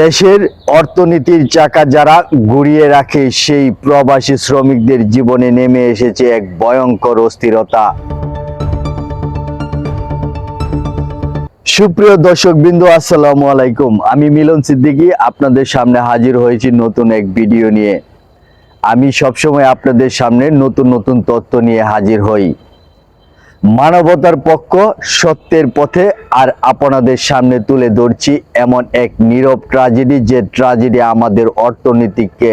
দেশের অর্থনীতির চাকা যারা ঘুরিয়ে রাখে, সেই প্রবাসী শ্রমিকদের জীবনে নেমে এসেছে এক ভয়ঙ্কর অস্থিরতা। সুপ্রিয় দর্শক বিন্দু আসসালামু আলাইকুম। আমি মিলন সিদ্দিকী, আপনাদের সামনে হাজির হয়েছি নতুন এক ভিডিও নিয়ে। আমি সবসময় আপনাদের সামনে নতুন নতুন তথ্য নিয়ে হাজির হই। মানবতার পক্ষ সত্যের পথে আর আপনাদের সামনে তুলে ধরছি এমন এক নীরব ট্রাজেডি যে ট্রাজেডি আমাদের অর্থনীতিকে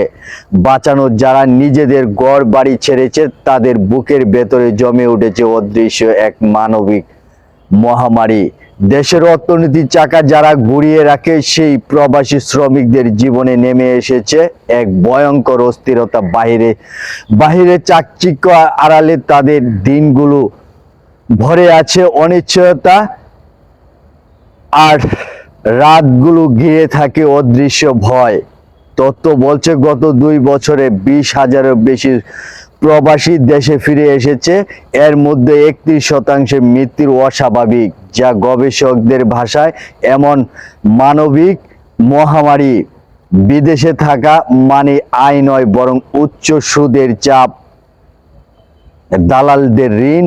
বাঁচানো যারা নিজেদের গড় বাড়ি ছেড়েছে, তাদের বুকের ভেতরে জমে উঠেছে অদৃশ্য এক মানবিক মহামারী। দেশের অর্থনীতির চাকা যারা ঘুরিয়ে রাখে, সেই প্রবাসী শ্রমিকদের জীবনে নেমে এসেছে এক ভয়ঙ্কর অস্থিরতা। বাহিরে বাহিরে চাকচিক্য আড়ালে তাদের দিনগুলো ভরে আছে অনিশ্চয়তা আর রাতগুলো ঘিরে থাকে অদৃশ্য ভয়। তত্ত্ব বলছে গত দুই বছরে বিশ হাজারের বেশি প্রবাসী দেশে ফিরে এসেছে। এর মধ্যে একত্রিশ শতাংশের মৃত্যুর অস্বাভাবিক, যা গবেষকদের ভাষায় এমন মানবিক মহামারী। বিদেশে থাকা মানে আয় নয়, বরং উচ্চ সুদের চাপ। দালালদের ঋণ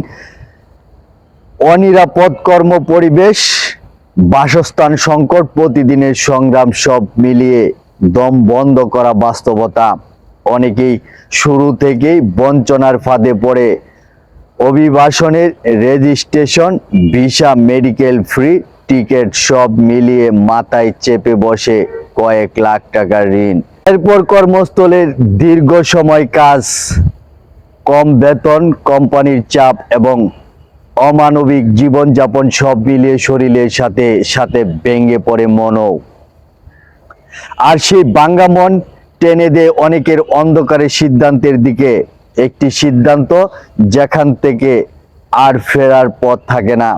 অনিরাপদ কর্ম পরিবেশ, বাসস্থান সংকট, প্রতিদিনের সংগ্রাম সব মিলিয়ে দম বন্ধ করা বাস্তবতা। অনেকেই শুরু থেকেই বঞ্চনার ফাঁদে পড়ে। অভিবাসনের registration, visa, medical free, ticket সব মিলিয়ে মাথায় চেপে বসে কয়েক লাখ টাকার ঋণ। এরপর কর্মস্থলের দীর্ঘ সময় কাজ, কম বেতন, কোম্পানির চাপ এবং অমানবিক জীবনযাপন সব মিলিয়ে শরীরের সাথে সাথে ভেঙে পড়ে মনও। আর সেই বাঙ্গা মন টেনে দেয় অনেকের অন্ধকারের সিদ্ধান্তের দিকে। একটি সিদ্ধান্ত যেখান থেকে আর ফেরার পথ থাকে না।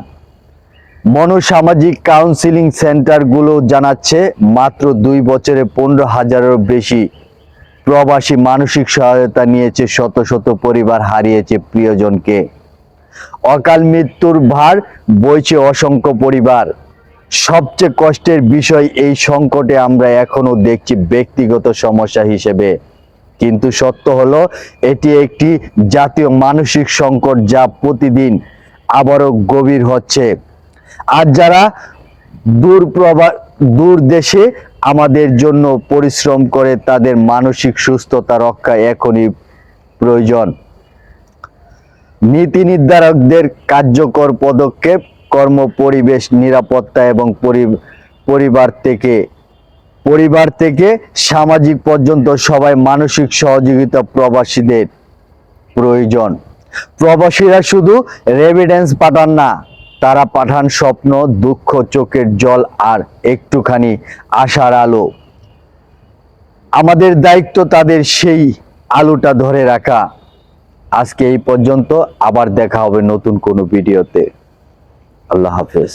মনোসামাজিক কাউন্সিলিং সেন্টারগুলো জানাচ্ছে মাত্র দুই বছরে পনেরো হাজারের বেশি প্রবাসী মানসিক সহায়তা নিয়েছে শত শত পরিবার হারিয়েছে প্রিয়জনকে। অকাল মৃত্যুর ভার বইছে অসংখ্য পরিবার। সবচেয়ে কষ্টের বিষয় এই সংকটে আমরা এখনও দেখছি ব্যক্তিগত সমস্যা হিসেবে। কিন্তু সত্য হলো, এটি একটি জাতীয় মানসিক সংকট যা প্রতিদিন আবারও গভীর হচ্ছে। আর যারা দূর প্রবা, দূর দেশে আমাদের জন্য পরিশ্রম করে, তাদের মানসিক সুস্থতা রক্ষা এখনই প্রয়োজন। নীতি নির্ধারকদের কার্যকর পদক্ষেপ কর্ম পরিবেশ নিরাপত্তা এবং পরি- পরিবার থেকে পরিবার থেকে সামাজিক পর্যন্ত সবাই মানসিক সহযোগিতা প্রবাসীদের প্রয়োজন। প্রবাসীরা শুধু রেভিডেন্স পাঠান না, তারা পাঠান স্বপ্ন, দুঃখ, চোখের জল আর একটুখানি আশার আলো। আমাদের দায়িত্ব তাদের সেই আলোটা ধরে রাখা। আজকে এই পর্যন্ত আবার দেখা হবে নতুন কোনো ভিডিওতে। আল্লাহ হাফেজ।